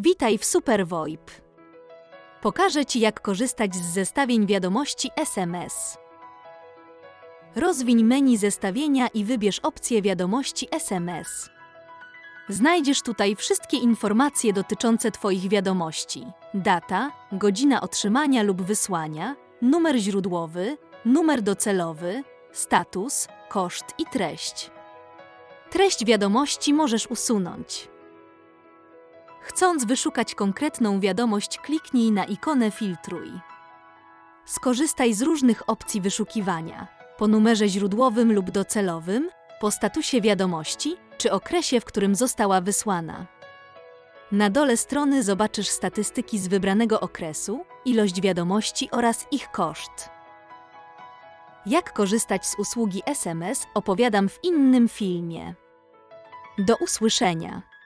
Witaj w Super VoIP. Pokażę Ci, jak korzystać z zestawień wiadomości SMS. Rozwiń menu zestawienia i wybierz opcję wiadomości SMS. Znajdziesz tutaj wszystkie informacje dotyczące Twoich wiadomości: data, godzina otrzymania lub wysłania, numer źródłowy, numer docelowy, status, koszt i treść. Treść wiadomości możesz usunąć. Chcąc wyszukać konkretną wiadomość, kliknij na ikonę Filtruj. Skorzystaj z różnych opcji wyszukiwania: po numerze źródłowym lub docelowym, po statusie wiadomości czy okresie, w którym została wysłana. Na dole strony zobaczysz statystyki z wybranego okresu, ilość wiadomości oraz ich koszt. Jak korzystać z usługi SMS opowiadam w innym filmie. Do usłyszenia.